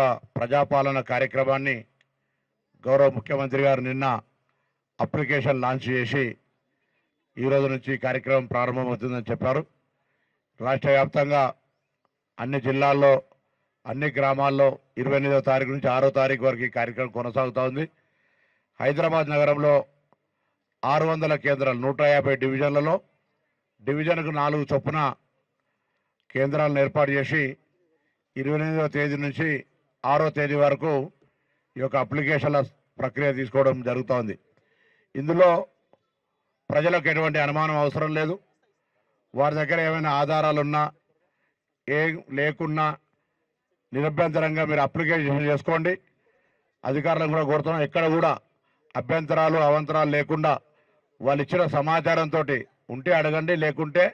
ప్రజాపాలన కార్యక్రమాన్ని గౌరవ ముఖ్యమంత్రి గారు నిన్న అప్లికేషన్ లాంచ్ చేసి ఈరోజు నుంచి కార్యక్రమం ప్రారంభమవుతుందని చెప్పారు. రాష్ట్ర వ్యాప్తంగా అన్ని జిల్లాల్లో అన్ని గ్రామాల్లో ఇరవై ఎనిమిదవ తారీఖు నుంచి ఆరో తారీఖు వరకు ఈ కార్యక్రమం కొనసాగుతూ ఉంది. హైదరాబాద్ నగరంలో ఆరు వందల కేంద్రాలు నూట యాభై డివిజన్లలో డివిజన్కు నాలుగు చొప్పున కేంద్రాలను ఏర్పాటు చేసి ఇరవై ఎనిమిదవ తేదీ నుంచి ఆరో తేదీ వరకు ఈ యొక్క అప్లికేషన్ల ప్రక్రియ తీసుకోవడం జరుగుతోంది. ఇందులో ప్రజలకు ఎటువంటి అనుమానం అవసరం లేదు. వారి దగ్గర ఏమైనా ఆధారాలు ఉన్నా ఏ లేకున్నా నిరభ్యంతరంగా మీరు అప్లికేషన్ చేసుకోండి. అధికారులను కూడా కోరుతున్నాం. ఎక్కడ కూడా అభ్యంతరాలు అవంతరాలు లేకుండా వాళ్ళు ఇచ్చిన సమాచారంతో ఉంటే అడగండి. లేకుంటే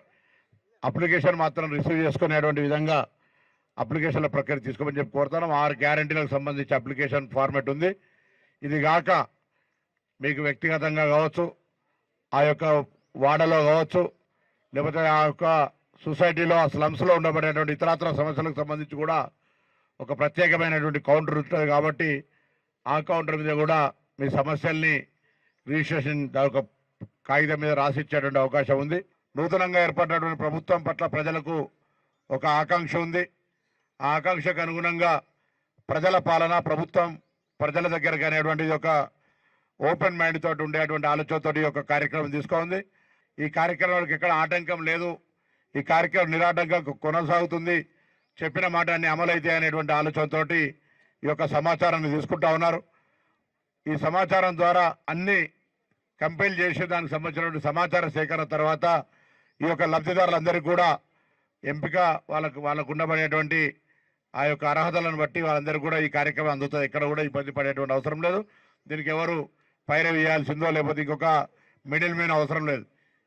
అప్లికేషన్ మాత్రం రిసీవ్ చేసుకునేటువంటి విధంగా అప్లికేషన్ల ప్రక్రియ తీసుకోమని చెప్పి కోరుతున్నాం. ఆరు గ్యారంటీలకు సంబంధించి అప్లికేషన్ ఫార్మెట్ ఉంది. ఇది కాక మీకు వ్యక్తిగతంగా కావచ్చు ఆ యొక్క వాడలో కావచ్చు లేకపోతే ఆ యొక్క సొసైటీలో ఆ స్లమ్స్లో ఉండబడేటువంటి ఇతరత్ర సమస్యలకు సంబంధించి కూడా ఒక ప్రత్యేకమైనటువంటి కౌంటర్ ఉంటుంది కాబట్టి ఆ కౌంటర్ మీద కూడా మీ సమస్యల్ని రిజిస్ట్రేషన్ ఒక కాగితం మీద రాసిచ్చేటువంటి అవకాశం ఉంది. నూతనంగా ఏర్పడినటువంటి ప్రభుత్వం పట్ల ప్రజలకు ఒక ఆకాంక్ష ఉంది. ఆ ఆకాంక్షకు అనుగుణంగా ప్రజల పాలన ప్రభుత్వం ప్రజల దగ్గరకు అనేటువంటి ఒక ఓపెన్ మైండ్ తోటి ఉండేటువంటి ఆలోచనతో ఒక కార్యక్రమం తీసుకోండి ఈ కార్యక్రమాలకు ఎక్కడ ఆటంకం లేదు. ఈ కార్యక్రమం నిరాటంకంగా కొనసాగుతుంది. చెప్పిన మాట అన్ని అమలైతే అనేటువంటి ఆలోచనతోటి ఈ యొక్క సమాచారాన్ని తీసుకుంటా ఉన్నారు. ఈ సమాచారం ద్వారా అన్ని కంపైల్ చేసి దానికి సంబంధించినటువంటి సమాచార సేకరణ తర్వాత ఈ యొక్క లబ్ధిదారులందరికీ కూడా ఎంపిక వాళ్ళకు వాళ్ళకు ఉండబడేటువంటి ఆ యొక్క అర్హతలను బట్టి వాళ్ళందరికీ కూడా ఈ కార్యక్రమం అందుతుంది ఎక్కడ కూడా ఇబ్బంది పడేటువంటి అవసరం లేదు. దీనికి ఎవరు పైరవి వేయాల్సిందో లేకపోతే ఇంకొక మిడిల్ మ్యాన్ అవసరం లేదు.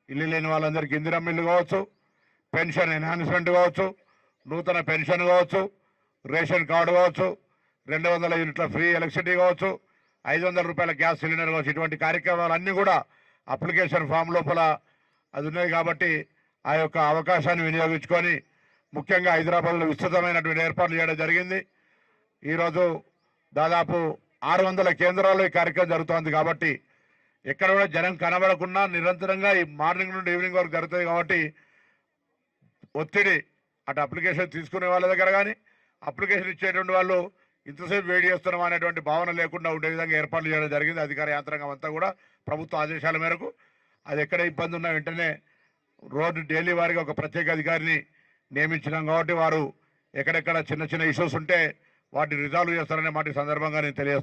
ఇల్లు లేని వాళ్ళందరికీ ఇందిరం ఇల్లు కావచ్చు పెన్షన్ ఎన్హాన్స్మెంట్ కావచ్చు నూతన పెన్షన్ కావచ్చు రేషన్ కార్డు కావచ్చు రెండు వందల యూనిట్ల ఫ్రీ ఎలక్ట్రిసిటీ కావచ్చు ఐదు వందల రూపాయల గ్యాస్ సిలిండర్ కావచ్చు. ఇటువంటి కార్యక్రమాలు అన్నీ కూడా అప్లికేషన్ ఫామ్ లోపల అది ఉన్నది కాబట్టి ఆ యొక్క అవకాశాన్ని వినియోగించుకొని ముఖ్యంగా హైదరాబాద్లో విస్తృతమైనటువంటి ఏర్పాట్లు చేయడం జరిగింది. ఈరోజు దాదాపు ఆరు వందల కేంద్రాల్లో ఈ కార్యక్రమం జరుగుతోంది కాబట్టి ఎక్కడ కూడా జనం కనబడకుండా నిరంతరంగా ఈ మార్నింగ్ నుండి ఈవినింగ్ వరకు జరుగుతుంది కాబట్టి ఒత్తిడి అటు అప్లికేషన్ తీసుకునే వాళ్ళ దగ్గర కానీ అప్లికేషన్ ఇచ్చేటువంటి వాళ్ళు ఇంతసేపు వేడి చేస్తున్నాం అనేటువంటి భావన లేకుండా ఉండే విధంగా ఏర్పాట్లు చేయడం జరిగింది. అధికార యంత్రాంగం అంతా కూడా ప్రభుత్వ ఆదేశాల మేరకు. అది ఎక్కడ ఇబ్బంది ఉన్నా వెంటనే రోడ్డు డైలీ వారిగా ఒక ప్రత్యేక అధికారిని నియమించినాం కాబట్టి వారు ఎక్కడెక్కడ చిన్న చిన్న ఇష్యూస్ ఉంటే వాటిని రిజాల్వ్ చేస్తారనే మాట సందర్భంగా నేను తెలియజేస్తాను